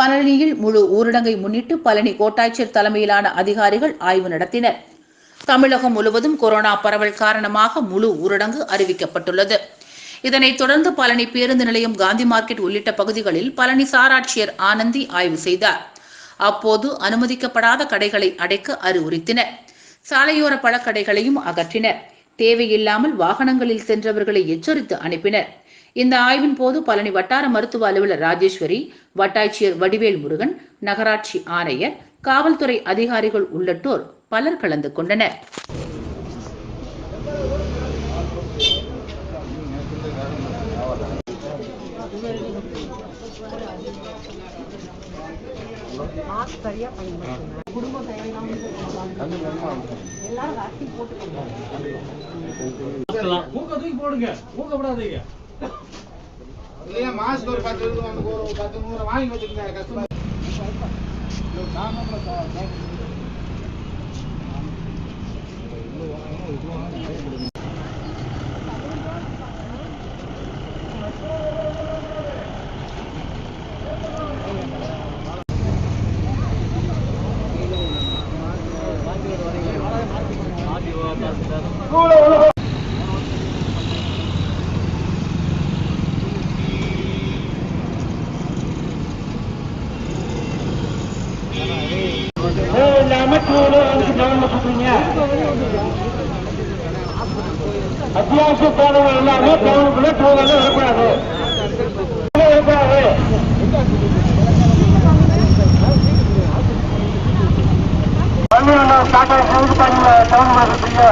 பழனியில் முழு ஊரடங்கை முன்னிட்டு பழனி கோட்டாட்சியர் தலைமையிலான அதிகாரிகள் ஆய்வு நடத்தினர். தமிழகம் முழுவதும் கொரோனா பரவல் காரணமாக முழு ஊரடங்கு அறிவிக்கப்பட்டுள்ளது. இதனைத் தொடர்ந்து பழனி பேருந்து நிலையம் காந்தி மார்க்கெட் உள்ளிட்ட பகுதிகளில் பழனி சாராட்சியர் ஆனந்தி ஆய்வு செய்தார். அப்போது அனுமதிக்கப்படாத கடைகளை அடைக்க அறிவுறுத்தினர். சாலையோர பழக்கடைகளையும் அகற்றினர். தேவையில்லாமல் வாகனங்களில் சென்றவர்களை எச்சரித்து அனுப்பினர். இந்த ஆய்வின் போது பழனி வட்டார மருத்துவ அலுவலர் ராஜேஸ்வரி வட்டாட்சியர் வடிவேல் முருகன் நகராட்சி ஆணையர் காவல்துறை அதிகாரிகள் உள்ளிட்டோர் பலர் கலந்து கொண்டனர். மாஸ்க் சரியா பயன்படுத்துங்க குடும்ப எல்லாரும் வேக்சின் போட்டுக்கோங்க மூக்க தூக்கி போடுங்க. மூக்க விடாதீங்க இல்லையா? மாஸ்க் ஒரு பத்து இருக்கு வந்து ஒரு பத்து நூறு வாங்கி வச்சுக்கோங்க கஸ்டமர் இல்லாம அத்தியாவசிய தேவைகள் இல்லாம டவுனுக்குள்ள டூவெல்லாம் இருக்கக்கூடாது. இருக்கக்கூடாது பள்ளியில் டாட்டா டவுன் மாதிரி இருக்கீங்க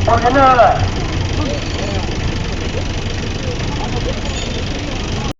உங்களுக்கு என்ன வேலை?